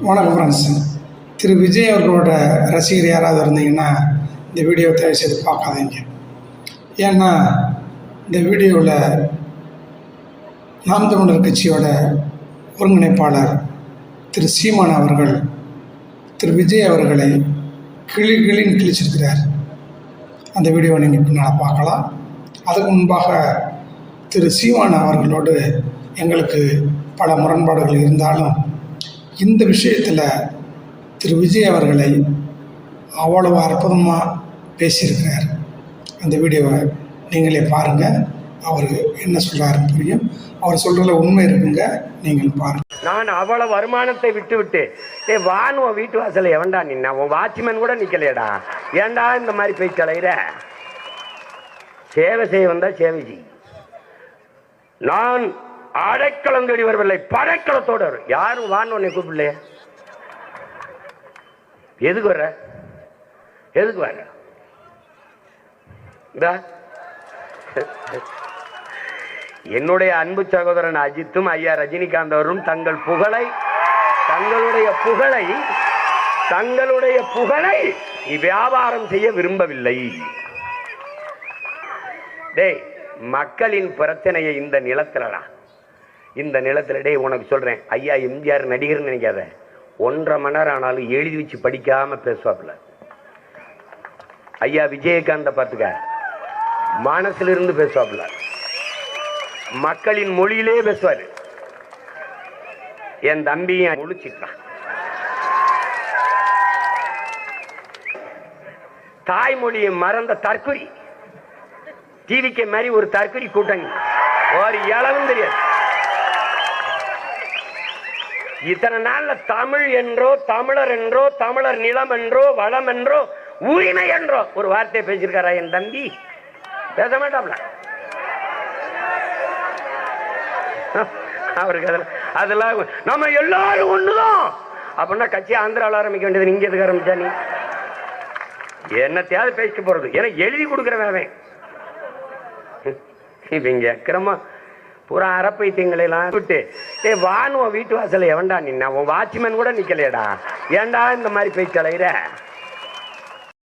வணக்கம் ஃப்ரெண்ட்ஸ் திரு விஜய் அவர்களோட ரசிகர் யாராவது இருந்தீங்கன்னா இந்த வீடியோ தயவு செய்து பார்க்காதீங்க. ஏன்னா இந்த வீடியோவில் நாம் தமிழர் கட்சியோட ஒருங்கிணைப்பாளர் திரு சீமான் அவர்கள் திரு விஜய் அவர்களை கிளி கிளின்னு கிழிச்சிருக்கிறார். அந்த வீடியோவை நீங்கள் பின்னால் பார்க்கலாம். அதுக்கு முன்பாக திரு சீமான் அவர்களோடு எங்களுக்கு பல முரண்பாடுகள் இருந்தாலும் இந்த விஷயத்தில் திரு விஜய் அவர்களை அவ்வளவு அற்புதமாக பேசியிருக்கிறார். அந்த வீடியோவை நீங்களே பாருங்கள் அவர் என்ன சொல்கிறாருன்னு புரியும். அவர் சொல்கிறதுல உண்மை இருக்குங்க. நீங்கள் பாருங்கள் நான் அவ்வளோ வருமானத்தை விட்டு விட்டு ஏ வான் உன் வீட்டு வாசல் எவன்டா நின்னா? உன் வாட்ச்மேன் கூட நிற்கலையடா ஏன்டா இந்த மாதிரி போய் தலையிற சேவை செய்ய வந்தால் சேவை செய். நான் அடைக்கலம் தேடி வரவில்லை படைக்கலத்தோடு வரும் யாரும் வான்னு உன்னை கூப்பிடலையே? எதுக்கு வர்ற? எதுக்கு வர்ற? என்னுடைய அன்பு சகோதரன் அஜித்தும் ஐயா ரஜினிகாந்த் அவரும் தங்கள் புகழை தங்களுடைய புகழை தங்களுடைய புகழை வியாபாரம் செய்ய விரும்பவில்லை. டேய் மக்களின் பிரச்சனையை இந்த நிலத்துலடா. இந்த நிலத்துல உனக்கு சொல்றேன். ஐயா எம்ஜிஆர் நடிகர்னு நினைக்காத. ஒன்றரை மணி நேரம் ஆனாலும் எழுதி வச்சு படிக்காம பேசுவாப்புல. ஐயா விஜயகாந்தை பார்த்துக்க. மனசுல இருந்து பேசுவாப்புல. மக்களின் மொழியிலே பேசுவாரு. என் தம்பியும் முழிச்சிட்டான் தாய்மொழியை மறந்த தற்குறி டிவிக்கு மாதிரி ஒரு தற்குறி கூட்டங்க ஒரு இளவும் தெரியாது. இத்தனை நாள்ல தமிழ் என்றோ தமிழர் என்றோ தமிழர் நிலம் என்றோ வளம் என்றோ உரிமை என்றோ. ஒரு வார்த்தையை பேசியிருக்காரா என் தம்பி? பேச மாட்டாப்ல. அவருக்கு அதெல்லாம் அதெல்லாம் நம்ம எல்லாரும் ஒண்ணுதான். அப்படின்னா கட்சி ஆந்திராவில் ஆரம்பிக்க வேண்டியது நீங்க எதுக்கு ஆரம்பிச்சா நீ? என்னத்தையாவது பேசிட்டு போறது. ஏன்னா எழுதி கொடுக்குறவன் இப்ப இவங்க அக்கிரமா ஒரு அரப்பை திங்களெல்லாம் விட்டு ஏ வான் உன் வீட்டு வாசலில் எவன்டா நின்னா? உன் வாட்ச்மேன் கூட நிக்கலையடா. ஏன்டா இந்த மாதிரி போய் தலையிற